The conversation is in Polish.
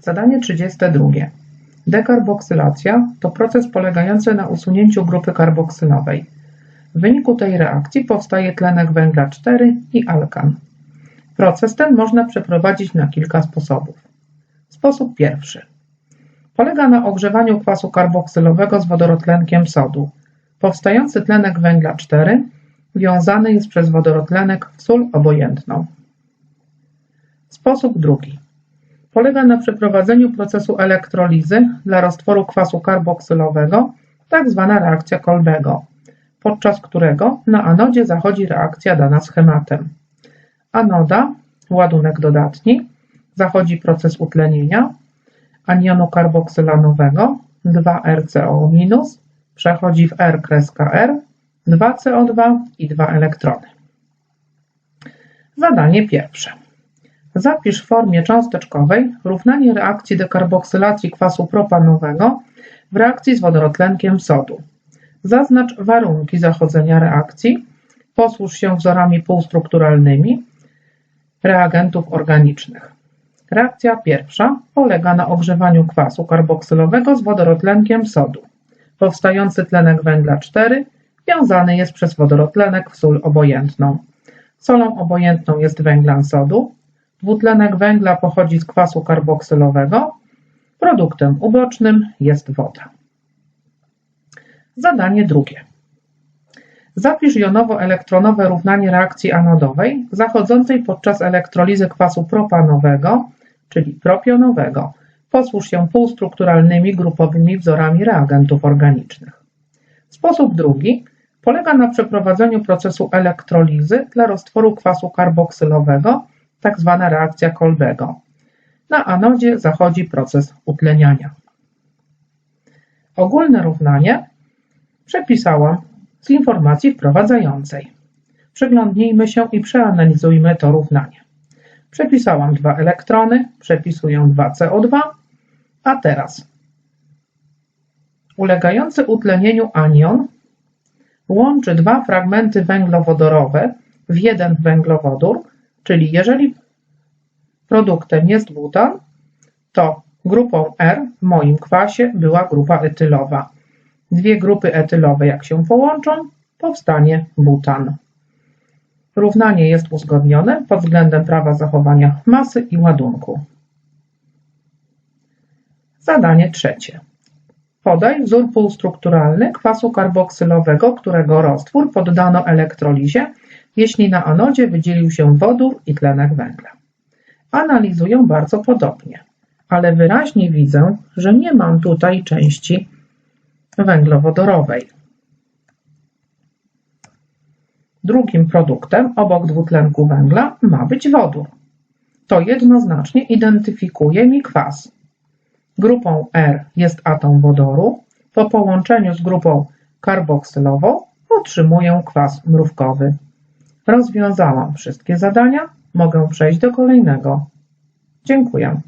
Zadanie 32. Dekarboksylacja to proces polegający na usunięciu grupy karboksylowej. W wyniku tej reakcji powstaje tlenek węgla 4 i alkan. Proces ten można przeprowadzić na kilka sposobów. Sposób pierwszy. Polega na ogrzewaniu kwasu karboksylowego z wodorotlenkiem sodu. Powstający tlenek węgla 4 wiązany jest przez wodorotlenek w sól obojętną. Sposób drugi. Polega na przeprowadzeniu procesu elektrolizy dla roztworu kwasu karboksylowego, tak zwana reakcja Kolbego, podczas którego na anodzie zachodzi reakcja dana schematem. Anoda, ładunek dodatni, zachodzi proces utlenienia anionu karboksylanowego 2RCO- przechodzi w R kreska R, 2CO2 i 2 elektrony. Zadanie pierwsze. Zapisz w formie cząsteczkowej równanie reakcji dekarboksylacji kwasu propanowego w reakcji z wodorotlenkiem sodu. Zaznacz warunki zachodzenia reakcji. Posłuż się wzorami półstrukturalnymi reagentów organicznych. Reakcja pierwsza polega na ogrzewaniu kwasu karboksylowego z wodorotlenkiem sodu. Powstający tlenek węgla 4 wiązany jest przez wodorotlenek w sól obojętną. Solą obojętną jest węglan sodu. Dwutlenek węgla pochodzi z kwasu karboksylowego. Produktem ubocznym jest woda. Zadanie drugie. Zapisz jonowo-elektronowe równanie reakcji anodowej zachodzącej podczas elektrolizy kwasu propanowego, czyli propionowego. Posłuż się półstrukturalnymi grupowymi wzorami reagentów organicznych. Sposób drugi polega na przeprowadzeniu procesu elektrolizy dla roztworu kwasu karboksylowego, tak zwana reakcja Kolbego. Na anodzie zachodzi proces utleniania. Ogólne równanie przepisałam z informacji wprowadzającej. Przyglądnijmy się i przeanalizujmy to równanie. Przepisałam dwa elektrony, przepisuję 2 CO2, a teraz ulegający utlenieniu anion łączy dwa fragmenty węglowodorowe w jeden węglowodór, czyli jeżeli produktem jest butan, to grupą R w moim kwasie była grupa etylowa. Dwie grupy etylowe jak się połączą, powstanie butan. Równanie jest uzgodnione pod względem prawa zachowania masy i ładunku. Zadanie trzecie. Podaj wzór półstrukturalny kwasu karboksylowego, którego roztwór poddano elektrolizie, jeśli na anodzie wydzielił się wodór i tlenek węgla. Analizuję bardzo podobnie, ale wyraźnie widzę, że nie mam tutaj części węglowodorowej. Drugim produktem obok dwutlenku węgla ma być wodór. To jednoznacznie identyfikuje mi kwas. Grupą R jest atom wodoru. Po połączeniu z grupą karboksylową otrzymuję kwas mrówkowy. Rozwiązałam wszystkie zadania. Mogę przejść do kolejnego. Dziękuję.